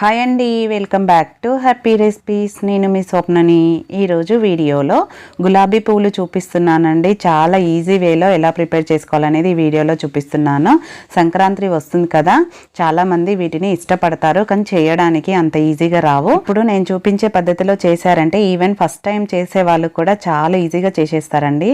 Hi అండి welcome back to happy recipes నేను మీ స్వప్నని ఈరోజు వీడియోలో గులాబీ పువ్వులు చూపిస్తున్నానండి. చాలా ఈజీ వేలో ఎలా ప్రిపేర్ చేసుకోవాలనేది ఈ వీడియోలో చూపిస్తున్నాను. సంక్రాంతి వస్తుంది కదా చాలామంది వీటిని ఇష్టపడతారు కానీ చేయడానికి అంత ఈజీగా రావు. ఇప్పుడు నేను చూపించే పద్ధతిలో చేశారంటే ఈవెన్ ఫస్ట్ టైం చేసే వాళ్ళు కూడా చాలా ఈజీగా చేసేస్తారండి.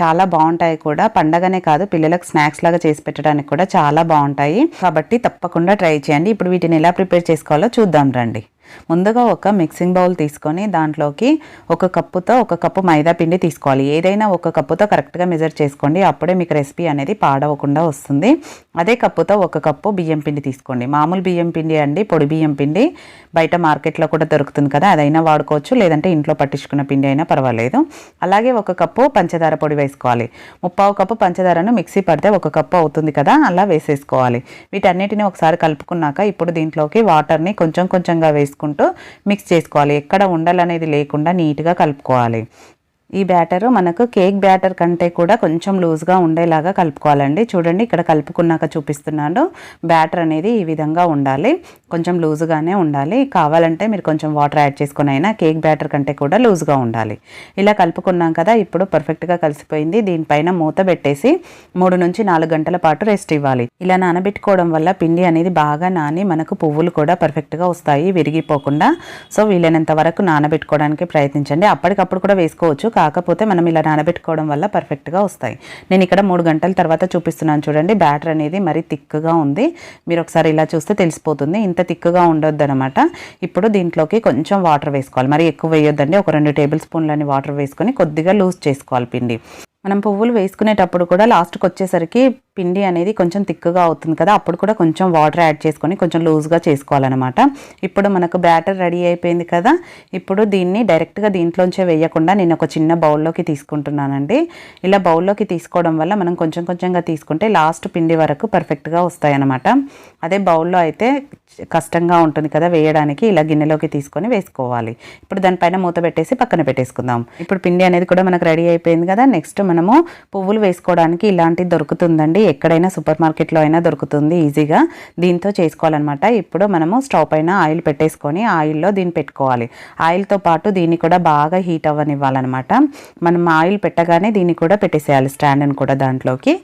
చాలా బాగుంటాయి కూడా. పండగనే కాదు పిల్లలకు స్నాక్స్ లాగా చేసి పెట్టడానికి కూడా చాలా బాగుంటాయి. కాబట్టి తప్పకుండా ట్రై చేయండి. ఇప్పుడు వీటిని ఎలా ప్రిపేర్ చేసుకోవాలి చూద్దాం రండి. ముందుగా ఒక మిక్సింగ్ బౌల్ తీసుకొని దాంట్లోకి ఒక కప్పుతో ఒక కప్పు మైదా పిండి తీసుకోవాలి. ఏదైనా ఒక కప్పుతో కరెక్ట్గా మెజర్ చేసుకోండి. అప్పుడే మీకు రెసిపీ అనేది పాడవకుండా వస్తుంది. అదే కప్పుతో ఒక కప్పు బియ్యం పిండి తీసుకోండి. మామూలు బియ్యం పిండి అండి పొడి బియ్యం పిండి. బయట మార్కెట్లో కూడా దొరుకుతుంది కదా అదైనా వాడుకోవచ్చు. లేదంటే ఇంట్లో పట్టించుకున్న పిండి అయినా పర్వాలేదు. అలాగే ఒక కప్పు పంచదార పొడి వేసుకోవాలి. ముప్పావు కప్పు పంచదారను మిక్సీ పడితే ఒక కప్పు అవుతుంది కదా అలా వేసేసుకోవాలి. వీటన్నిటిని ఒకసారి కలుపుకున్నాక ఇప్పుడు దీంట్లోకి వాటర్ని కొంచెం కొంచెంగా తీసుకుంటూ మిక్స్ చేసుకోవాలి. ఎక్కడ ఉండలనేది లేకుండా నీట్గా కలుపుకోవాలి. ఈ బ్యాటర్ మనకు కేక్ బ్యాటర్ కంటే కూడా కొంచెం లూజ్గా ఉండేలాగా కలుపుకోవాలండి. చూడండి ఇక్కడ కలుపుకున్నాక చూపిస్తున్నాను. బ్యాటర్ అనేది ఈ విధంగా ఉండాలి. కొంచెం లూజుగానే ఉండాలి. కావాలంటే మీరు కొంచెం వాటర్ యాడ్ చేసుకుని అయినా కేక్ బ్యాటర్ కంటే కూడా లూజ్గా ఉండాలి. ఇలా కలుపుకున్నాం కదా ఇప్పుడు పర్ఫెక్ట్గా కలిసిపోయింది. దీనిపైన మూత పెట్టేసి మూడు నుంచి నాలుగు గంటల పాటు రెస్ట్ ఇవ్వాలి. ఇలా నానబెట్టుకోవడం వల్ల పిండి అనేది బాగా నాని మనకు పువ్వులు కూడా పర్ఫెక్ట్గా వస్తాయి విరిగిపోకుండా. సో వీలైనంత వరకు నానబెట్టుకోవడానికి ప్రయత్నించండి. అప్పటికప్పుడు కూడా వేసుకోవచ్చు. కాకపోతే మనం ఇలా నానబెట్టుకోవడం వల్ల పర్ఫెక్ట్గా వస్తాయి. నేను ఇక్కడ మూడు గంటల తర్వాత చూపిస్తున్నాను చూడండి. బ్యాటర్ అనేది మరీ థిక్గా ఉంది. మీరు ఒకసారి ఇలా చూస్తే తెలిసిపోతుంది. ఇంత థిక్గా ఉండొద్దు అనమాట ఇప్పుడు దీంట్లోకి కొంచెం వాటర్ వేసుకోవాలి. మరి ఎక్కువ వేయొద్దండి. ఒక రెండు టేబుల్ స్పూన్లని వాటర్ వేసుకొని కొద్దిగా లూజ్ చేసుకోవాలి పిండి. మనం పువ్వులు వేసుకునేటప్పుడు కూడా లాస్ట్కి వచ్చేసరికి పిండి అనేది కొంచెం తిక్కుగా అవుతుంది కదా అప్పుడు కూడా కొంచెం వాటర్ యాడ్ చేసుకొని కొంచెం లూజ్గా చేసుకోవాలన్నమాట. ఇప్పుడు మనకు బ్యాటర్ రెడీ అయిపోయింది కదా ఇప్పుడు దీన్ని డైరెక్ట్గా దీంట్లోంచే వేయకుండా నేను ఒక చిన్న బౌల్లోకి తీసుకుంటున్నానండి. ఇలా బౌల్లోకి తీసుకోవడం వల్ల మనం కొంచెం కొంచెంగా తీసుకుంటే లాస్ట్ పిండి వరకు పర్ఫెక్ట్గా వస్తాయన్నమాట. అదే బౌల్లో అయితే కష్టంగా ఉంటుంది కదా వేయడానికి ఇలా గిన్నెలోకి తీసుకొని వేసుకోవాలి. ఇప్పుడు దానిపైన మూత పెట్టేసి పక్కన పెట్టేసుకుందాం. ఇప్పుడు పిండి అనేది కూడా మనకు రెడీ అయిపోయింది కదా నెక్స్ట్ మనము పువ్వులు వేసుకోవడానికి ఇలాంటిది దొరుకుతుందండి. ఎక్కడైనా సూపర్ మార్కెట్లో అయినా దొరుకుతుంది ఈజీగా. దీంతో చేసుకోవాలన్నమాట. ఇప్పుడు మనము స్టవ్ పైన ఆయిల్ పెట్టేసుకొని ఆయిల్లో దీన్ని పెట్టుకోవాలి. ఆయిల్తో పాటు దీన్ని కూడా బాగా హీట్ అవ్వనివ్వాలన్నమాట. మనం ఆయిల్ పెట్టగానే దీన్ని కూడా పెట్టేసేయాలి స్టాండ్ని కూడా దాంట్లోకి.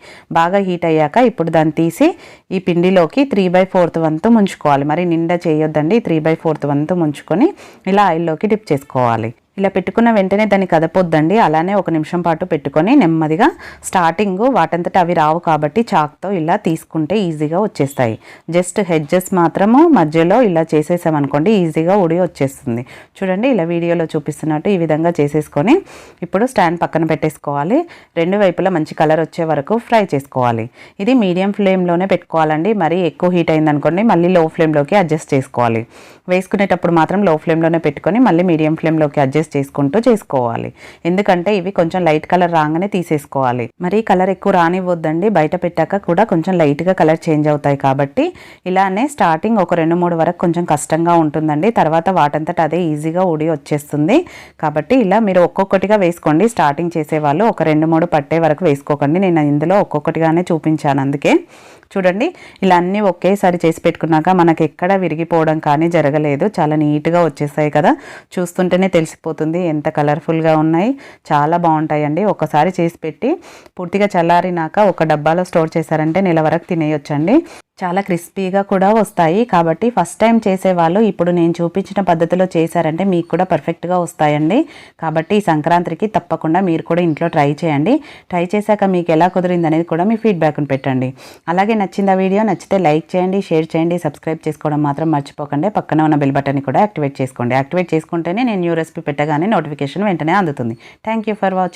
బాగా హీట్ అయ్యాక ఇప్పుడు దాన్ని తీసి ఈ పిండిలోకి త్రీ బై ఫోర్త్ వంతు ముంచుకోవాలి. మరి నిండా చేయొద్దండి. త్రీ బై ఫోర్త్ వంతు ముంచుకొని ఇలా ఆయిల్లోకి డిప్ చేసుకోవాలి. ఇలా పెట్టుకున్న వెంటనే దాన్ని కదపొద్దండి. అలానే ఒక నిమిషం పాటు పెట్టుకొని నెమ్మదిగా స్టార్టింగ్ వాటంతట అవి రావు కాబట్టి చాక్తో ఇలా తీసుకుంటే ఈజీగా వచ్చేస్తాయి. జస్ట్ హెడ్జెస్ మాత్రము మధ్యలో ఇలా చేసేసామనుకోండి ఈజీగా ఉడి వచ్చేస్తుంది. చూడండి ఇలా వీడియోలో చూపిస్తున్నట్టు ఈ విధంగా చేసేసుకొని ఇప్పుడు స్టాండ్ పక్కన పెట్టేసుకోవాలి. రెండు వైపులా మంచి కలర్ వచ్చే వరకు ఫ్రై చేసుకోవాలి. ఇది మీడియం ఫ్లేమ్లోనే పెట్టుకోవాలండి. మరీ ఎక్కువ హీట్ అయిందనుకోండి మళ్ళీ లో ఫ్లేమ్లోకి అడ్జస్ట్ చేసుకోవాలి. వేసుకునేటప్పుడు మాత్రం లో ఫ్లేమ్లోనే పెట్టుకొని మళ్ళీ మీడియం ఫ్లేమ్లోకి అడ్జస్ట్ చేసుకుంటూ చేసుకోవాలి. ఎందుకంటే ఇవి కొంచెం లైట్ కలర్ రాగానే తీసేసుకోవాలి. మరి కలర్ ఎక్కువ రానివ్వద్దండి. బయట పెట్టాక కూడా కొంచెం లైట్గా కలర్ చేంజ్ అవుతాయి కాబట్టి ఇలానే స్టార్టింగ్ ఒక రెండు మూడు వరకు కొంచెం కష్టంగా ఉంటుందండి. తర్వాత వాటంతట అదే ఈజీగా ఉడి వచ్చేస్తుంది. కాబట్టి ఇలా మీరు ఒక్కొక్కటిగా వేసుకోండి. స్టార్టింగ్ చేసేవాళ్ళు ఒక రెండు మూడు పట్టే వరకు వేసుకోకండి. నేను ఇందులో ఒక్కొక్కటిగానే చూపించాను అందుకే. చూడండి ఇలా అన్నీ ఒకేసారి చేసి పెట్టుకున్నాక మనకి ఎక్కడ విరిగిపోవడం కానీ జరగలేదు. చాలా నీట్గా వచ్చేసాయి కదా. చూస్తుంటేనే తెలిసిపోతుంది ఎంత కలర్ఫుల్గా ఉన్నాయి. చాలా బాగుంటాయండి. ఒకసారి చేసి పెట్టి పూర్తిగా చల్లారినాక ఒక డబ్బాలో స్టోర్ చేశారంటే నెల వరకు తినేయొచ్చండి. చాలా క్రిస్పీగా కూడా వస్తాయి. కాబట్టి ఫస్ట్ టైం చేసేవాళ్ళు ఇప్పుడు నేను చూపించిన పద్ధతిలో చేశారంటే మీకు కూడా పర్ఫెక్ట్గా వస్తాయండి. కాబట్టి ఈ సంక్రాంతికి తప్పకుండా మీరు కూడా ఇంట్లో ట్రై చేయండి. ట్రై చేశాక మీకు ఎలా కుదిరింది అనేది కూడా మీ ఫీడ్బ్యాక్ని పెట్టండి. అలాగే నచ్చింది వీడియో నచ్చితే లైక్ చేయండి షేర్ చేయండి సబ్స్క్రైబ్ చేసుకోవడం మాత్రం మర్చిపోకండి. పక్కన ఉన్న బెల్ బటన్ని కూడా యాక్టివేట్ చేసుకోండి. యాక్టివేట్ చేసుకుంటేనే నేను న్యూ రెసిపీ పెట్టగానే నోటిఫికేషన్ వెంటనే అందుతుంది. Thank for watching